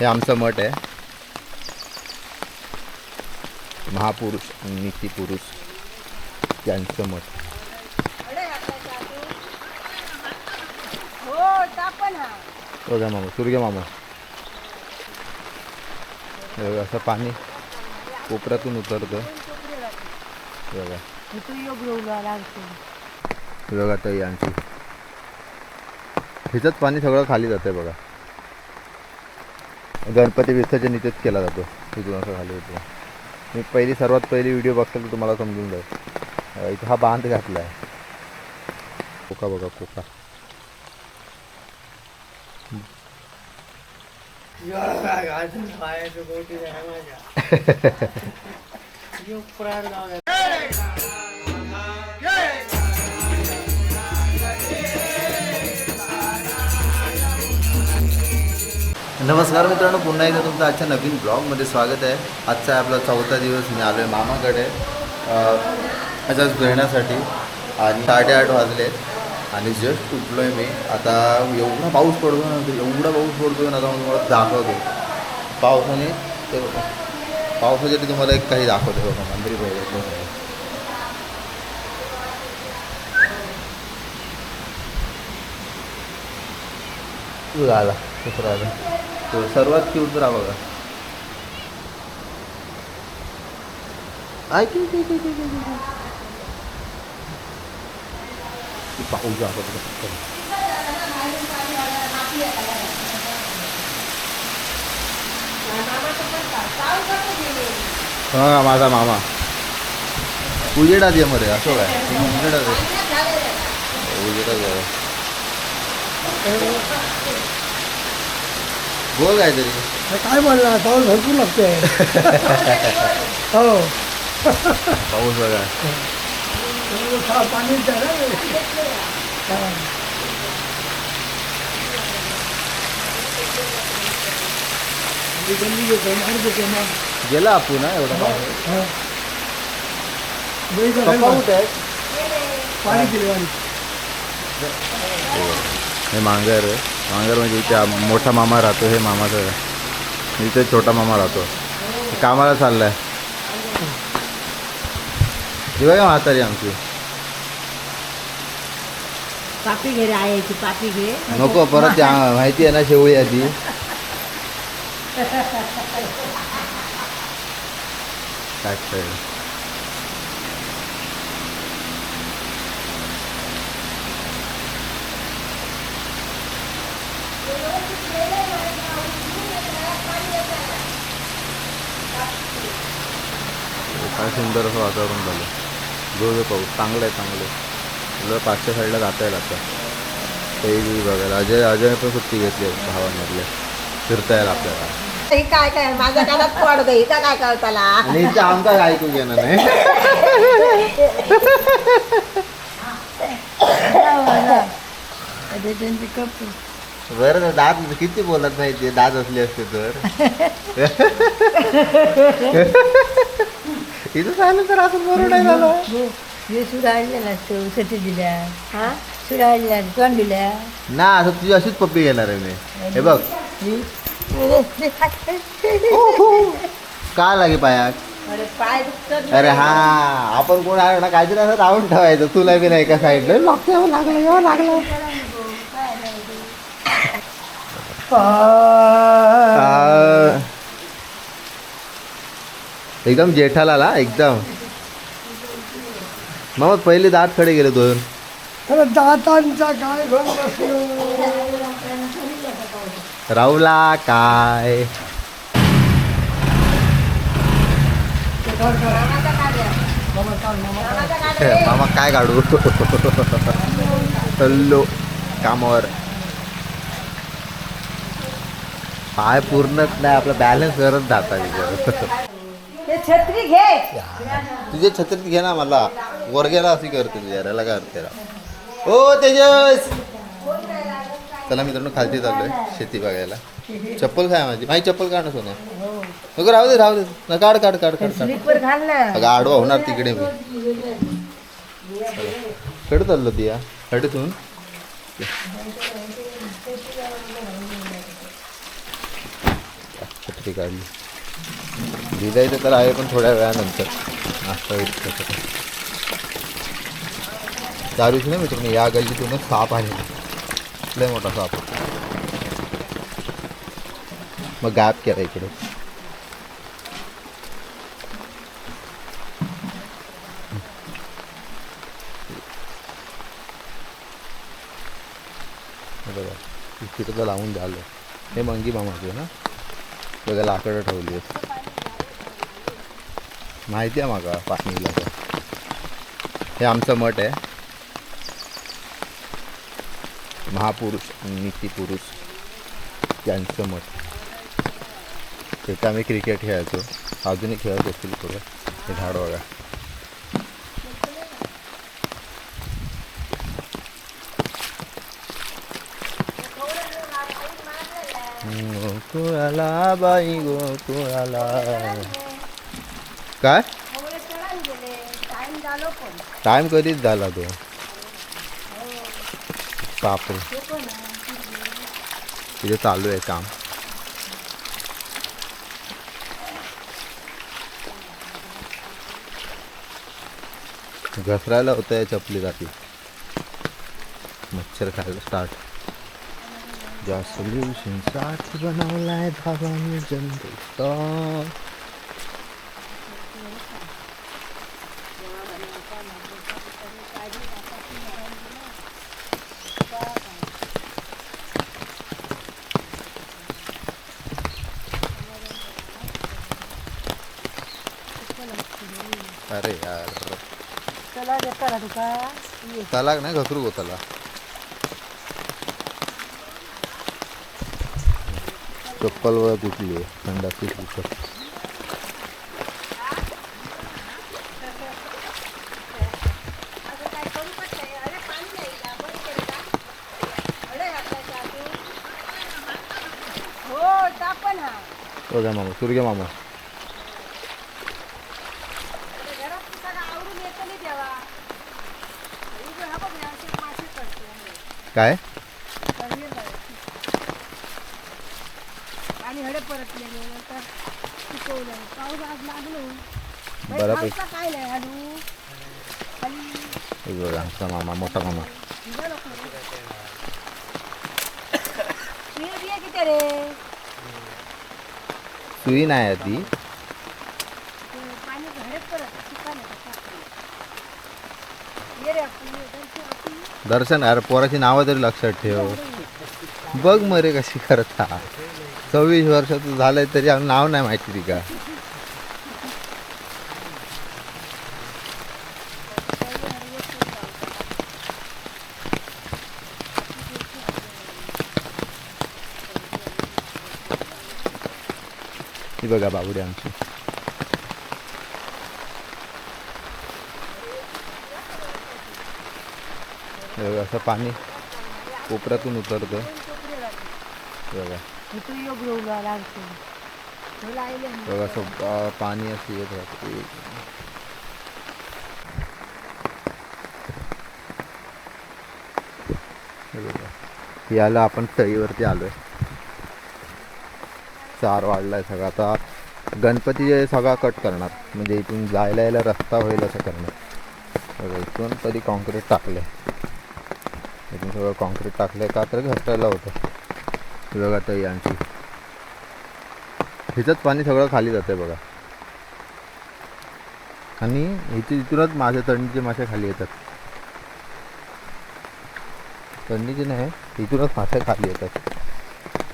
हे आमचं मठ आहे. महापुरुष आणि नीती पुरुष यांचं मठ. हो ना बघा मामा सूर्य मामा. हे असं पाणी कोपऱ्यातून उतरतं. हे बघा. हे बघा ताई आमची. ह्याच्यात पाणी सगळं खाली जातंय बघा. गणपती विसर्जन इथेच केला जातो. तिथून असं खाली होतो. मी पहिली सर्वात पहिली व्हिडिओ बघताल तर तुम्हाला समजून जाईल. इथं हा बांध घातला आहे. कोका बघा कोका. नमस्कार मित्रांनो पुन्हा एकदा तुमचं आजच्या नवीन ब्लॉगमध्ये स्वागत आहे. आजचा आहे आपला चौथा दिवस मी आलो आहे मामाकडे. अं, फिरण्यासाठी. आणि साडेआठ वाजले. आणि जस्ट उठलो आहे मी. आता एवढा पाऊस पडतो ना एवढा पाऊस पडतो ना आता मी तुम्हाला दाखवतो. पावसाने ते पावसासाठी तुम्हाला एक काही दाखवतो बघा मंदिर पाहिजे झाला दुसरा आला. तो सर्वात क्यूट जरा बघा. ऐक ऐक, ऐक, हा माझा मामा. उजेडात ये मरे असं काय? उजेडात आहे. उजेडात बोल काय तरी काय म्हणला पाऊस भरपूर लागतोय. हो. पाऊस बघा. पाणी गेला आपण ना एवढा पाऊस. पप्पा कुठे आहेत पाणी दिले हे मांगर आहे मांगर म्हणजे इथे मोठा मामा राहतो हे मामाचं आहे. इथे छोटा मामा राहतो. कामाला चाललाय. ही बघा म्हातारी आमची. पापी घे रे आयाची पापी घे. नको परत त्या माहिती आहे ना शेवळी आधी. काय काय काय सुंदर असं वातावरण झालं. जो जो पाऊस चांगलं आहे चांगलं तुला पाचच्या साईडला जाता येईल आता. काही बघायला. अजय अजयने पण सुट्टी घेतली आहे भावांमधले. फिरता येईल आपल्याला. हे काय काय? माझ्या कानात पड गई का काय कळताला आणि इथे काय ऐकू घेणं नाही. बरं ना दात किती बोलत नाही ते. दात असले असते तर. इथं झालं तर असं बरोबर नाही झालं. हे. सुद्धा आणलेला असतो सती दिल्या. हा? सुद्धा आणल्या तोंड दिल्या? ना असं तुझी अशीच पप्पी घेणार आहे मी. हे बघ. का लागे पायात? अरे पाय दुखतात अरे हा. आपण कोण आहे ना काहीतरी असं राहून ठेवायचं. तुला बी नाही एका साईडला? लागतं लागलं लागलं आ. एकदम जेठालाला एकदम. मग पहिले दात खडे गेले दोन. दातांचा काय राहुला काय? मामा काय काढू चल्लो कामावर. पाय पूर्णच नाही आपला बॅलन्स करत जाता छत्री घे. तुझे छत्रीत घे ना मला. वर गेला अशी करते तुझ्या याला काय करते राव ओ तेजस. चला मित्रांनो खालती चाललोय शेती बघायला. चप्पल काय माझी. माझी चप्पल काढ ना सोने नको राहू दे राहू दे. ना काढ काढ काढ काढ काढ. स्लीपर घाल ना. अगं आडवा होणार तिकडे मी. कडे चाललो ती या. कडेतून छत्री काढली. भिजायचं तर आहे पण थोड्या वेळानंतर नाश्ता त्याच्यात. नाही मित्रांनो या गल्लीतूनच साप आहे लय मोठा साप। मग गॅप केला इकडे हे बघा झालं हे। मंगी ना? बघा माहिती आहे मागा पाचमीला हे आमचं मठ आहे. महापुरुष नीतिपुरुष यांचं मठ. तिथं आम्ही क्रिकेट खेळायचो. अजूनही खेळत असतील थोडं हे झाड बघा. कुळाला बाई गो कुळाला काय? टाइम कधीच झाला तो? बापरे. तिथे चालू आहे काम. घसरायला होतं या चपली जाती. मच्छर खायला स्टार्ट ज्या सोल्युशनसाठी बनवलाय भावाने जनता अरे यार. चला देता ना तुका तलाक नाही घसरू गो त्याला चप्पल वर तुटली आहे. थंडाची तुटत हो. हा मामा सूर्य मामा घरात सगळं आवरून येतं नाही तेव्हा उभं हा बघ ना, असे मासे पडते. काय? आणि हडे नंतर पाऊस आज लागलो. काय नाही हलू खाली बघा आमचा मामा मोठा मामा. सुई नाही ते पाणी हडे परत सुका ये रे आपण ये, दर्शन आपण. दर्शन अरे पोराची नावं तरी लक्षात ठेव. बघ मरे कशी करता सव्वीस वर्षाचं झालंय तरी आम्ही नाव नाही माहिती ती का बघा बाबुडी आमची हे बघा, असं पाणी कोपऱ्यातून उतरतं. बघा. बघा असं पाणी असं येत राहते. बघा. याला आपण तळीवरती आलोय. चार वाढलाय सगळा. आता गणपती सगळा कट करणार. म्हणजे इथून जायला यायला रस्ता होईल असं करणार. बघा इथून तरी कॉन्क्रीट टाकलंय. इथून सगळं कॉन्क्रीट टाकलंय. का तर घसरायला होतं. बघा तळी आमची हिचंच पाणी सगळं खाली जातंय बघा. आणि इथे इथूनच मासे तंडीचे मासे खाली येतात. तंडीचे नाही इथूनच मासे खाली येतात.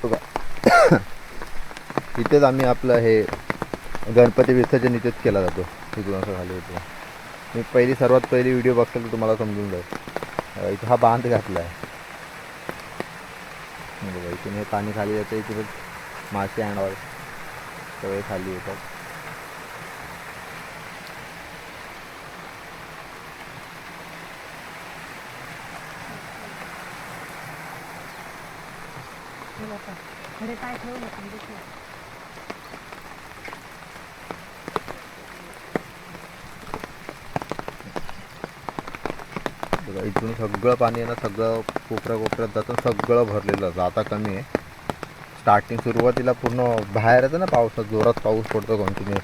बघा. इथेच आम्ही आपलं हे गणपती विसर्जन इथेच केला जातो. इथून असं खाली येतो मी पहिली सर्वात पहिली व्हिडिओ बघतो तर तुम्हाला समजून जाईल. इथं हा बांध घातला आहे म्हणजे बघा इथून हे पाणी खाली जातं इथूनच मासे आणणार. सगळे खाली येतात. हे काय ठेवलं पण इथून सगळं पाणी आहे ना सगळं कोपऱ्या कोपऱ्यात जातं सगळं भरलेलं असतं. आता कमी आहे. स्टार्टिंग सुरुवातीला पूर्ण बाहेर येतं ना पावसात जोरात पाऊस पडतो कंटिन्यू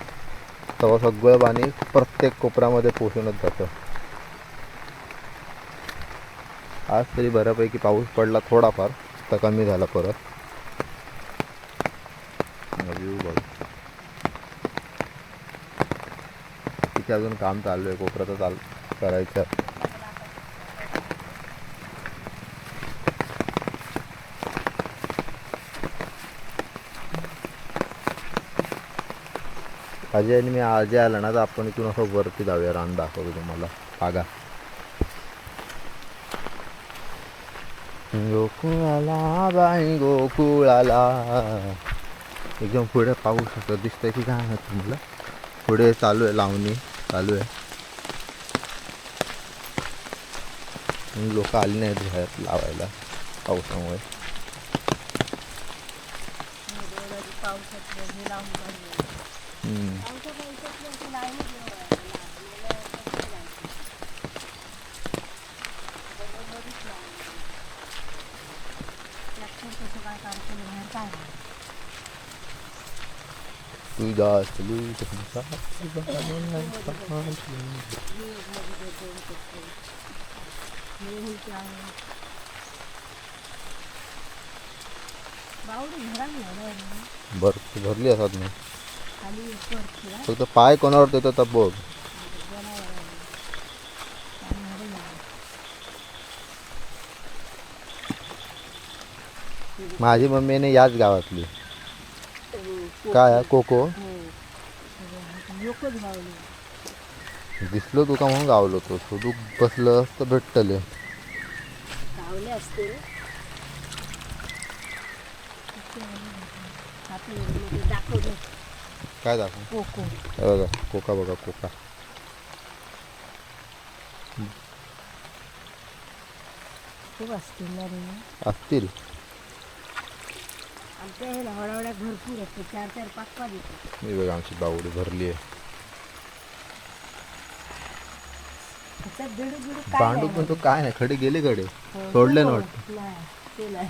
तेव्हा सगळं पाणी प्रत्येक कोपऱ्यामध्ये पोषणच जातं. आज तरी बऱ्यापैकी पाऊस पडला थोडाफार तर कमी झाला परत. तिथे अजून काम चालू आहे कोपऱ्याचं चाल करायचं. अजय आणि मी अजय आला ना तर आपण इथून असं वरती जाऊया. रान दाखवतो तुम्हाला. बागा गोकुळाला बाई गोकुळाला. एकदम पुढे पाहू शकतो दिसतंय की काय माहीत तुम्हाला? पुढे चालू आहे लावणी चालू आहे. लोक आली नाहीत बाहेर लावायला पावसामुळे. तुझा असली तुमचा बावडी घरात नेलं भर भरली असतात ना फक्त पाय कोणावर देतो तर बघ. माझी मम्मीने याच गावातली. काय कोको? गावले. दिसलो तुका म्हणून गावलो तो. शोधू बसलं तर भेटतले. गावले असते दाखवलं काय दाखव? कोको. हे बघा कोका बघा कोका. खूप असतील ना रे. असतील. आमच्या हे हळहळ्या भरपूर असते चार चार पाच पाच येतात मी बघा आमची बावडी भरली आहे. त्याच्यात बिडू बिडू काय नाही पण तो काय नाही खडे गेले खडे. हो, सोडले नको. ना वाटतं. नाही ते नाही.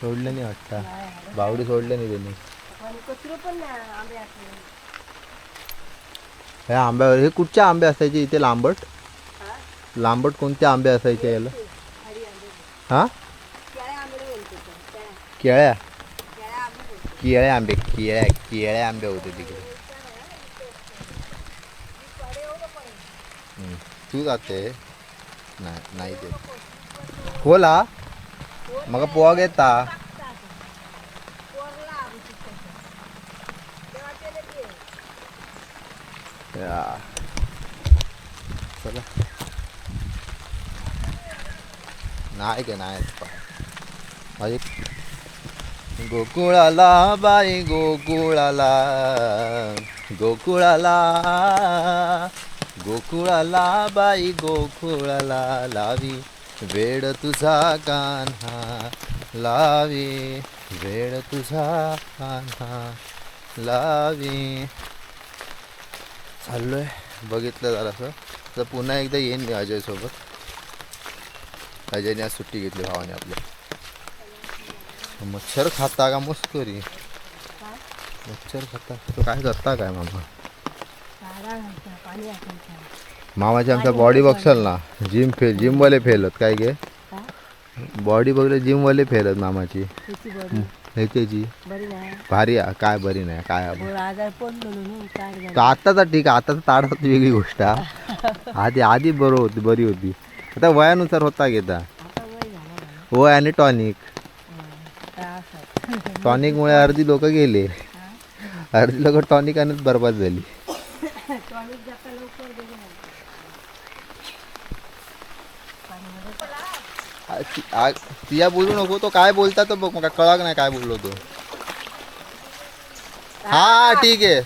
सोडले नाही वाटतं. बावडी सोडले नाही त्यांनी. आणि कचरो पण नाही आंबे असले हे आंब्यावर हे कुठचे आंबे असायचे इथे लांबट? लांबट कोणते आंबे असायचे याला? हरी आंबे. हा? केळ्या आंबे बोलतो तो. केळे आंबे केळ्या केळे आंबे होते तिकडे तू जाते नाही नाही ते खोला मग पोग घेता या. चला नाही का नाही माझे गोकुळाला बाई गोकुळाला गोकुळाला गोकुळाला बाई गोकुळाला लावी वेड तुझा कान्हा लावी वेड तुझा कान्हा लावी. चाललोय बघितलं जरासं. तर पुन्हा एकदा येईन मी अजयसोबत. अजयने आज सुट्टी घेतली भावाने आपल्या मच्छर खाता का मस्करी? मच्छर खाता. तो काय करता काय मामा? मामाची आमच्या बॉडी बघशाल ना. जिम फेल जिमवाले फेल आहेत काय गे? का? बॉडी बघले जिमवाले फेल आहेत मामाची. त्याची बरी ह्याची बरी नाही. भारी आहे. काय बरी नाही काय आहे. बोल आजार पडलो म्हणून काढ तो आत्ताचा ठीक आहे आताचा ताड होती वेगळी गोष्ट आहे. आधी आधी बरं होती बरी होती. आता वयानुसार होता घेता आता? वय आणि टॉनिक आता टॉनिकमुळे अर्धी लोक गेले. अर्धी लोक टॉनिक आणत बरबाद झाली. तिया बोलू नको तो काय बोलता तो बघ मला कळाक नाही काय बोललो तो. हा ठीक आहे.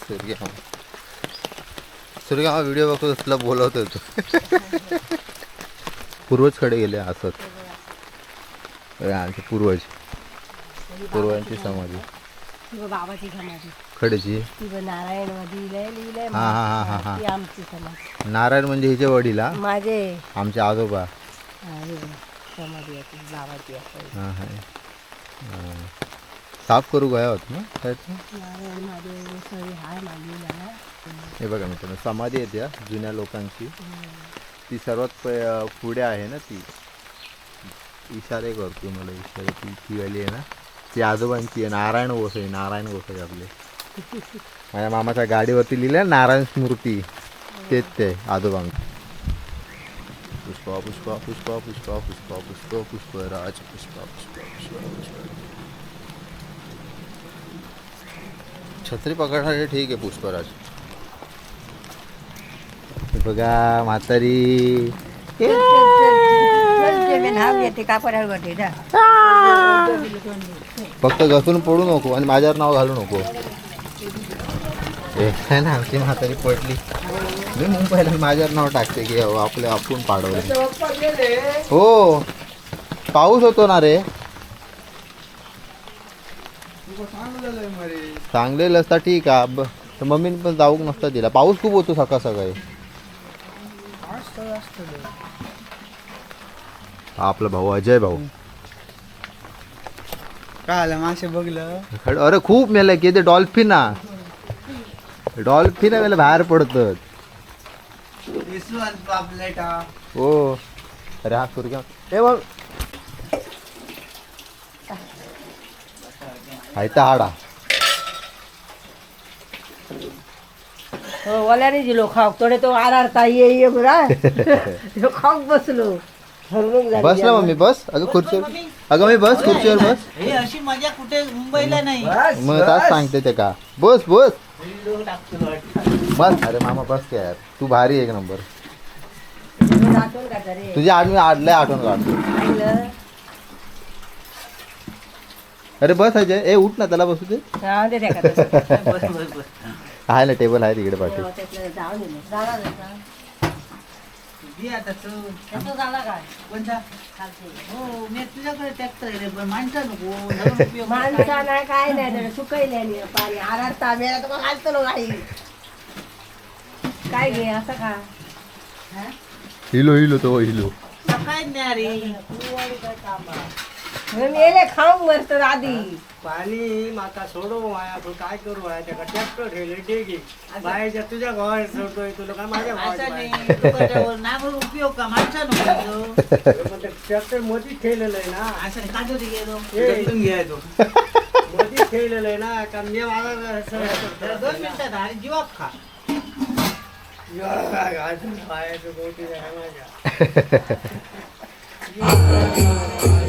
सूर्य हो. सूर्य हा व्हिडिओ बघतो तुला बोलवत पूर्वज पूर्वजकडे गेले असत आमचे पूर्वज. पूर्वांची समाधी. बाबाची समाधी. खडेची हा, हा, हा, हा, हा. ती आमची समाधी. नारायण म्हणजे हिचे वडील माझे. आमचे आजोबा. समाधी हां हां. साफ करू गया होत ना नारायण हे बघा मित्रांनो समाधी आहे त्या जुन्या लोकांची. ती सर्वात पुढे आहे ना ती. इशारे करतो मला इशारे ती ती वाली आहे ना ती आजोबांची आहे नारायण गोसाई नारायण गोसाई आपले. माझ्या मामाच्या गाडीवरती लिहिलं नारायण स्मृती. तेच ते आजोबां पुष्पा पुष्पा पुष्पा पुष्पा पुष्पा पुष्प पुष्पराज पुष्पा पुष्पा पुष्पा पुष्पा. छत्री पकडणारे ठीक आहे पुष्पराज बघा म्हातारी. हाव येते कापडावर वाटे जा. फक्त घसून पडू नको आणि माझ्यावर नाव घालू नको. हे ना आमची म्हातारी पडली मी मुंबईला माझ्यावर नाव टाकते की हो, आपले आपण पाडवले. हो. पाऊस होतो ना रे. चांगलेलं असता ठीक आहे. तर मम्मीने पण जाऊक नसता दिला. पाऊस खूप होतो सकाळ सकाळी. हा आपला भाऊ अजय भाऊ. काय आलं मासे बघलं. खड- अरे खूप मेलं की ते डॉल्फिन. डॉल्फिन मेला बाहेर पडतात हो. अरे हा सुरग्या ए बघ आयता हाडा. ओल्याने दिलो खाऊ. थोडे तो आरारता ये ये बरा. तो खाऊ बसलो. बस ना मम्मी बस. अगं खुर्चीवर अगं मी बस खुर्चीवर बस. हे अशी मजा कुठे मुंबईला नाही. मग तास सांगते ते का. बस बस. बस. अरे मामा बस काय यार. तू भारी एक नंबर. आठवण तुझी आठ मी आडलंय आठवण काढतो. अरे बस अजय ए उठ ना त्याला बसू दे. जाऊ दे त्या का बस बस बस आहे ना टेबल आहे तिकडे पाठी. आता त्याचा झाला काय कोणता? हो मी तुझ्याकडे आहे रे पण माणसा नको. जाऊन उपयोग माणसा नाही काय नाही त्याला पाणी. तर मग घालतो गाई काय घे असं का हिलो हिलो तो हिलो. काय नाही रे. मेले खाऊन मरतो आधी. पाणी माता सोडव माया आपण काय करू माया? त्या ट्रॅक्टर ठेवले आहे बाहेरच्या तुझ्या गावात सोडतोय तुला काय माझ्या असं गावात लोकांच्यावर उपयोग का? माणसा नको ट्रॅक्टरमध्ये ठेवलेलं आहे ना. असं नाही. काजू गेलो. ए. घ्यायचो मध्ये ठेवलेलं आहे ना. का मी मला दोन मिनिटात आणि जीवाक खा. पायाचं गोटी आहे माझ्या.